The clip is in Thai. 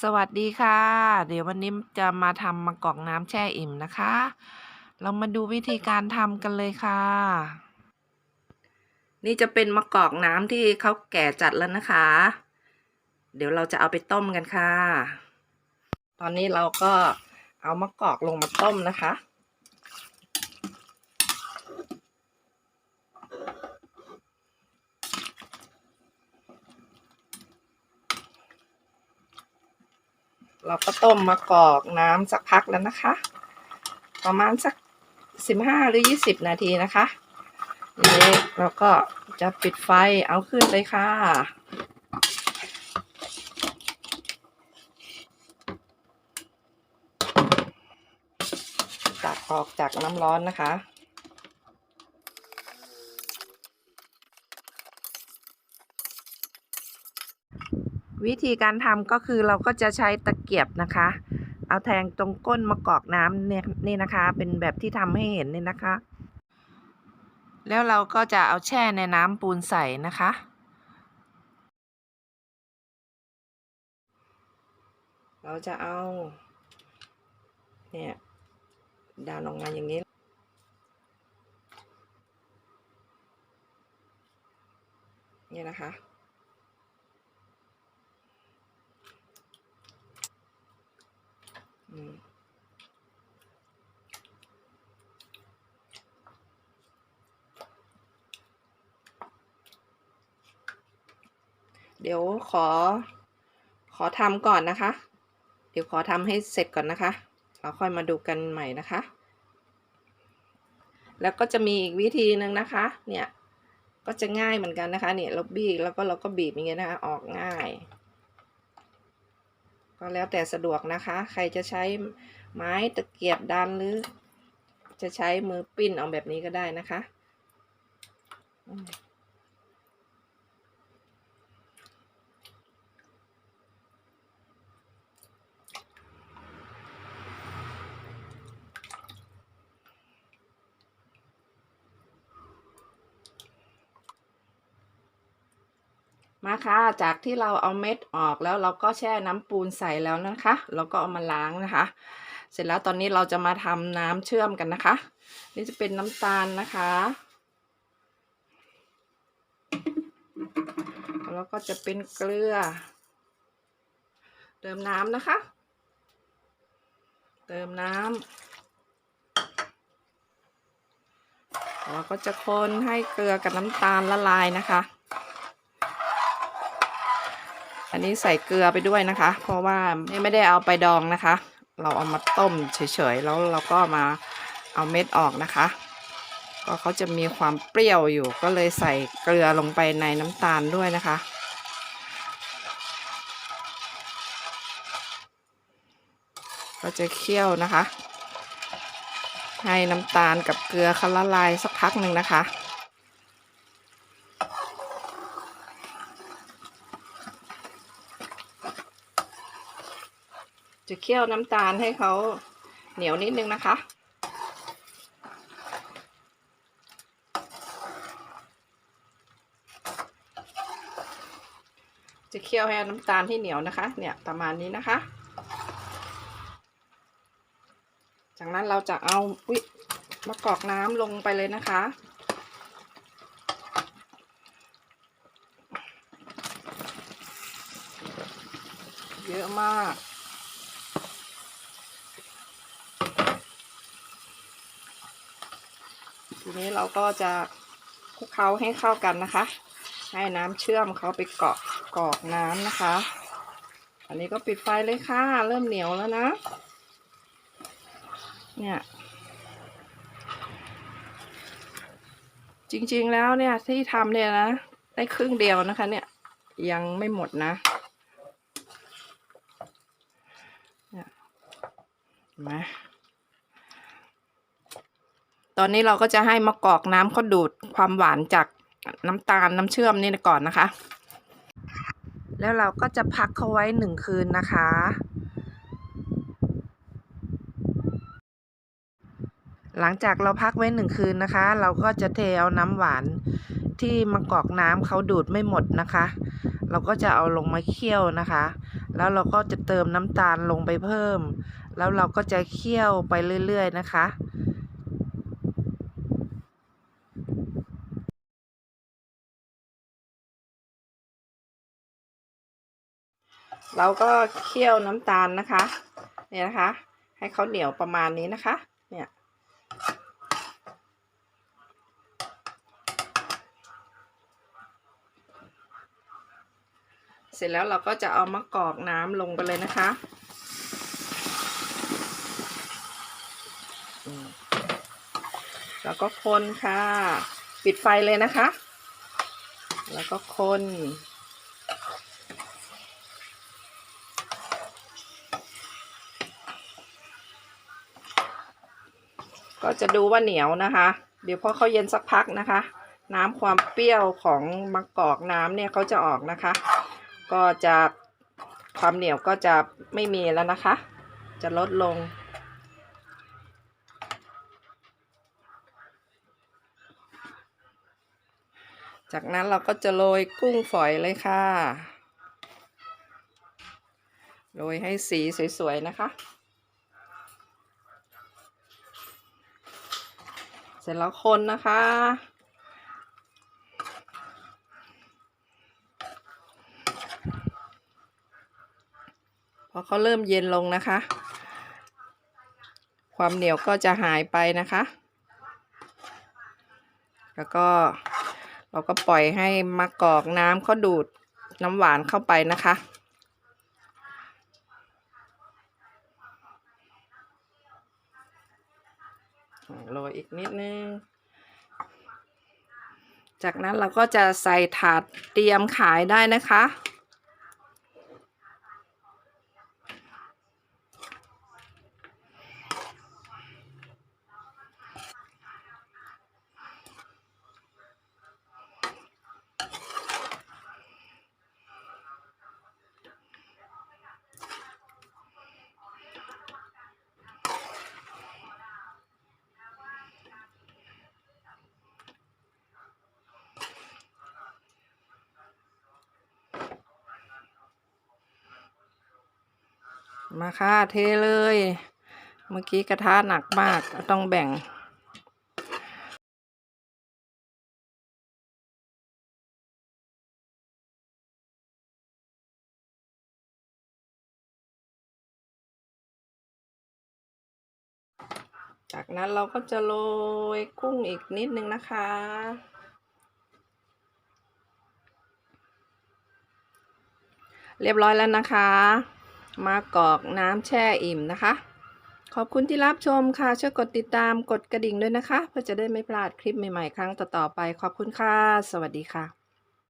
สวัสดีค่ะ เดี๋ยววันนี้จะมาทำมะกอกน้ำแช่อิ่มนะคะ เรามาดูวิธีการทำกันเลยค่ะ นี่จะเป็นมะกอกน้ำที่เขาแก่จัดแล้วนะคะ เดี๋ยวเราจะเอาไปต้มกันค่ะ ตอนนี้เราก็เอามะกอกลงมาต้มนะคะ เราก็ต้มมะกอกน้ำสักพักแล้วนะคะ ประมาณสักสิบห้าหรือยี่สิบนาทีนะคะนี้เราก็จะปิดไฟเอาขึ้นเลยค่ะ ตักออกจากน้ำร้อนนะคะ วิธีการทำก็คือเราก็จะใช้ตะเกียบนะคะ เอาแทงตรงก้นมะกอกน้ำเนี่ยนี่นะคะ เป็นแบบที่ทำให้เห็นนี่นะคะ แล้วเราก็จะเอาแช่ในน้ำปูนใสนะคะเราจะเอา เนี่ยดันออกมาอย่างนี้ เนี่ยนะคะ อืม เดี๋ยวขอ ขอทำก่อนนะคะ เดี๋ยวขอทำให้เสร็จก่อนนะคะ เราค่อยมาดูกันใหม่นะคะ แล้วก็จะมีอีกวิธีหนึ่งนะคะ เนี่ย ก็จะง่ายเหมือนกันนะคะ เนี่ยเราบีบแล้วก็เราก็บีบอย่างเงี้ยนะคะ ออกง่าย ก็แล้วแต่สะดวกนะคะ ใครจะใช้ไม้ตะเกียบดันหรือ จะใช้มือปิ้นเอาแบบนี้ก็ได้นะคะ มาค่ะ จากที่เราเอาเม็ดออกแล้วเราก็แช่น้ำปูนใส่แล้วนะคะเราก็เอามาล้างนะคะ เสร็จแล้วตอนนี้เราจะมาทำน้ำเชื่อมกันนะคะ นี่จะเป็นน้ำตาลนะคะ แล้วก็จะเป็นเกลือ เติมน้ำนะคะ เติมน้ำเราก็จะคนให้เกลือกับน้ำตาลละลายนะคะ อั นี้ใส่เกลือไปด้วยนะคะ เพราะว่าไม่ได้เอาไปดองนะคะ เราเอามาต้มเฉยๆแล้วเราก็มาเอาเม็ดออกนะคะ ก็เขาจะมีความเปรี้ยวอยู่ ก็เลยใส่เกลือลงไปในน้ำตาลด้วยนะคะ ก็จะเคี่ยวนะคะ ให้น้ำตาลกับเกลือเขาละลายสักพักหนึ่งนะคะ จะเคี่ยวน้ำตาลให้เขาเหนียวนิดนึงนะคะ จะเคี่ยวให้น้ำตาลที่เหนียวนะคะ เนี่ยประมาณนี้นะคะ จากนั้นเราจะเอาวิมะกอกน้ำลงไปเลยนะคะเยอะมาก ทีนี้เราก็จะคลุกเคล้าให้เข้ากันนะคะ ให้น้ำเชื่อมเขาไปเกาะกอกน้ำนะคะ อันนี้ก็ปิดไฟเลยค่ะ เริ่มเหนียวแล้วนะ เนี่ยจริงๆแล้วเนี่ยที่ทำเนี่ยนะได้ครึ่งเดียวนะคะ เนี่ยยังไม่หมดนะเนี่ยเห็นไหม ตอนนี้เราก็จะให้มะกอกน้ำเขาดูดความหวานจากน้ำตาลน้ำเชื่อมนี่ก่อนนะคะ แล้วเราก็จะพักเขาไว้หนึ่งคืนนะคะ หลังจากเราพักไว้หนึ่งคืนนะคะ เราก็จะเทเอาน้ำหวานที่มะกอกน้ำเขาดูดไม่หมดนะคะ เราก็จะเอาลงมาเคี่ยวนะคะ แล้วเราก็จะเติมน้ำตาลลงไปเพิ่ม แล้วเราก็จะเคี่ยวไปเรื่อย ๆ นะคะ เราก็เคี่ยวน้ำตาลนะคะ เนี่ยนะคะ ให้เขาเหนียวประมาณนี้นะคะ เนี่ยเสร็จแล้วเราก็จะเอามะกอกน้ำลงไปเลยนะคะ แล้วก็คนค่ะ ปิดไฟเลยนะคะ แล้วก็คน ก็จะดูว่าเหนียวนะคะ เดี๋ยวพอเขาเย็นสักพักนะคะ น้ำความเปรี้ยวของมะกอกน้ำเนี่ยเขาจะออกนะคะ ก็จะความเหนียวก็จะไม่มีแล้วนะคะ จะลดลง จากนั้นเราก็จะโรยกุ้งฝอยเลยค่ะ โรยให้สีสวยๆนะคะ เสร็จแล้วคนนะคะ พอเขาเริ่มเย็นลงนะคะ ความเหนียวก็จะหายไปนะคะ แล้วก็เราก็ปล่อยให้มะกอกน้ำเขาดูดน้ำหวานเข้าไปนะคะ โรยอีกนิดนึง จากนั้นเราก็จะใส่ถาดเตรียมขายได้นะคะ มาค่ะเทเลย เมื่อกี้กระทะหนักมากต้องแบ่งจากนั้นเราก็จะโรยกุ้งอีกนิดนึงนะคะ เรียบร้อยแล้วนะคะ มากอกน้ำแช่อิ่มนะคะ ขอบคุณที่รับชมค่ะ ช่วยกดติดตามกดกระดิ่งด้วยนะคะ เพื่อจะได้ไม่พลาดคลิปใหม่ๆ ครั้งต่อๆไป ขอบคุณค่ะ สวัสดีค่ะ